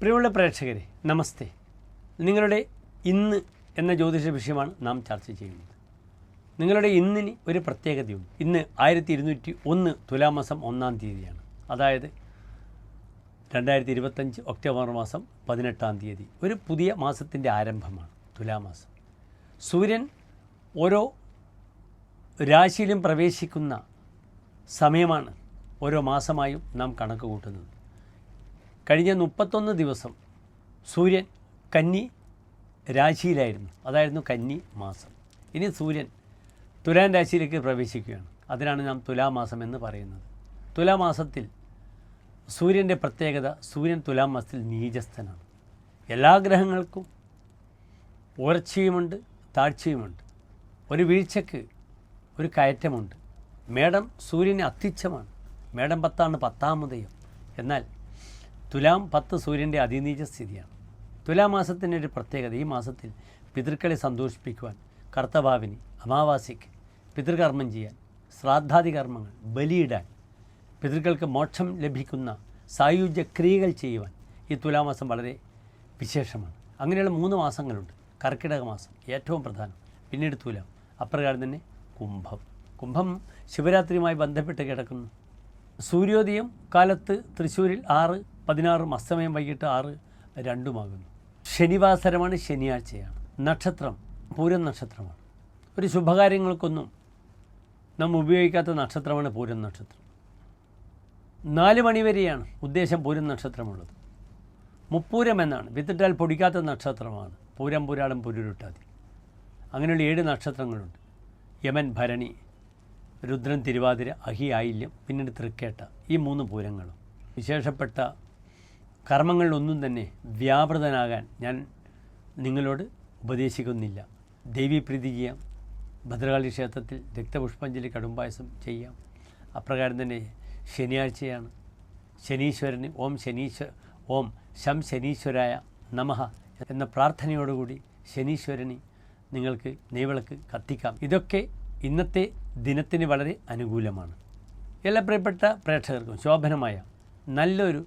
പ്രിയമുള്ള പ്രേക്ഷകരെ നമസ്തേ. നിങ്ങളുടെ ഇന്ന് എന്ന ജ്യോതിഷ വിഷയമാണ് നാം ചർച്ച ചെയ്യുന്നത്. നിങ്ങളുടെ ഇന്നിന് ഒരു പ്രത്യേകതയുണ്ട്. ഇന്ന് ആയിരത്തി ഇരുന്നൂറ്റി ഒന്ന് തുലാമാസം ഒന്നാം തീയതിയാണ്. അതായത് രണ്ടായിരത്തി ഇരുപത്തഞ്ച് ഒക്ടോബർ മാസം പതിനെട്ടാം തീയതി. ഒരു പുതിയ മാസത്തിന്റെ ആരംഭമാണ് തുലാമാസം സൂര്യൻ ഓരോ രാശിയിലും പ്രവേശിക്കുന്ന സമയമാണ് ഓരോ മാസമായും നാം കണക്ക് കൂട്ടുന്നത് കഴിഞ്ഞ മുപ്പത്തൊന്ന് ദിവസം സൂര്യൻ കന്നി രാശിയിലായിരുന്നു. അതായിരുന്നു കന്നി മാസം. ഇനി സൂര്യൻ തുലാൻ രാശിയിലേക്ക് പ്രവേശിക്കുകയാണ്. അതിനാണ് നാം തുലാമാസം എന്ന് പറയുന്നത്. തുലാമാസത്തിൽ സൂര്യന്റെ പ്രത്യേകത സൂര്യൻ തുലാം മാസത്തിൽ നീചസ്ഥനാണ്. എല്ലാ ഗ്രഹങ്ങൾക്കും ഉയർച്ചയുമുണ്ട് താഴ്ചയുമുണ്ട്. ഒരു വീഴ്ചക്ക് ഒരു കയറ്റമുണ്ട്. മേടം സൂര്യന് അത്യുച്ഛമാണ്. മേടം പത്താണ് പത്താമതയും. എന്നാൽ തുലാം പത്ത് സൂര്യന്റെ അതിനീച സ്ഥിതിയാണ്. തുലാമാസത്തിന്റെ ഒരു പ്രത്യേകത ഈ മാസത്തിൽ പിതൃക്കളെ സന്തോഷിപ്പിക്കുവാൻ കർത്തഭാവിനി അമാവാസിക്ക് പിതൃകർമ്മം ചെയ്യാൻ ശ്രാദ്ധാദി കർമ്മങ്ങൾ ബലിയിടാൻ പിതൃക്കൾക്ക് മോക്ഷം ലഭിക്കുന്ന സായുജ്യ ക്രിയകൾ ചെയ്യുവാൻ ഈ തുലാമാസം വളരെ വിശേഷമാണ്. അങ്ങനെയുള്ള മൂന്ന് മാസങ്ങളുണ്ട്. കർക്കിടക മാസം ഏറ്റവും പ്രധാനം. പിന്നീട് തുലാം. അപ്രകാരം തന്നെ കുംഭം. കുംഭം ശിവരാത്രിയുമായി ബന്ധപ്പെട്ട് കിടക്കുന്നു. സൂര്യോദയം കാലത്ത് തൃശ്ശൂരിൽ ആറ് പതിനാറും അസ്തമയം വൈകിട്ട് ആറ് രണ്ടുമാകുന്നു. ശനിവാസരമാണ് ശനിയാഴ്ചയാണ്. നക്ഷത്രം പൂരം നക്ഷത്രമാണ്. ഒരു ശുഭകാര്യങ്ങൾക്കൊന്നും നാം ഉപയോഗിക്കാത്ത നക്ഷത്രമാണ് പൂരം നക്ഷത്രം. നാല് മണിവരെയാണ് ഉദ്ദേശം പൂരം നക്ഷത്രമുള്ളത്. മുപ്പൂരം എന്നാണ്. വിത്തിട്ടാൽ പൊടിക്കാത്ത നക്ഷത്രമാണ്. പൂരം പുരാളം പുരുരുട്ടാതി. അങ്ങനെയുള്ള ഏഴ് നക്ഷത്രങ്ങളുണ്ട്. യമൻ ഭരണി രുദ്രൻ തിരുവാതിര അഹി ആയില്യം പിന്നീട് തൃക്കേട്ട ഈ മൂന്ന് പൂരങ്ങളും. വിശേഷപ്പെട്ട കർമ്മങ്ങളിലൊന്നും തന്നെ വ്യാപൃതനാകാൻ ഞാൻ നിങ്ങളോട് ഉപദേശിക്കുന്നില്ല. ദേവീപ്രീതി ചെയ്യാം ഭദ്രകാളി ക്ഷേത്രത്തിൽ രക്തപുഷ്പാഞ്ജലി കടുംപായസം ചെയ്യാം. അപ്രകാരം തന്നെ ശനിയാഴ്ചയാണ്. ശനീശ്വരന് ഓം ശനീശ്വര ഓം ശം ശനീശ്വരായ നമഃ എന്ന പ്രാർത്ഥനയോടുകൂടി ശനീശ്വരന് നിങ്ങൾക്ക് നെയ്വിളക്ക് കത്തിക്കാം. ഇതൊക്കെ ഇന്നത്തെ ദിനത്തിന് വളരെ അനുകൂലമാണ്. എല്ലാ പ്രിയപ്പെട്ട പ്രേക്ഷകർക്കും ശോഭനമായ നല്ലൊരു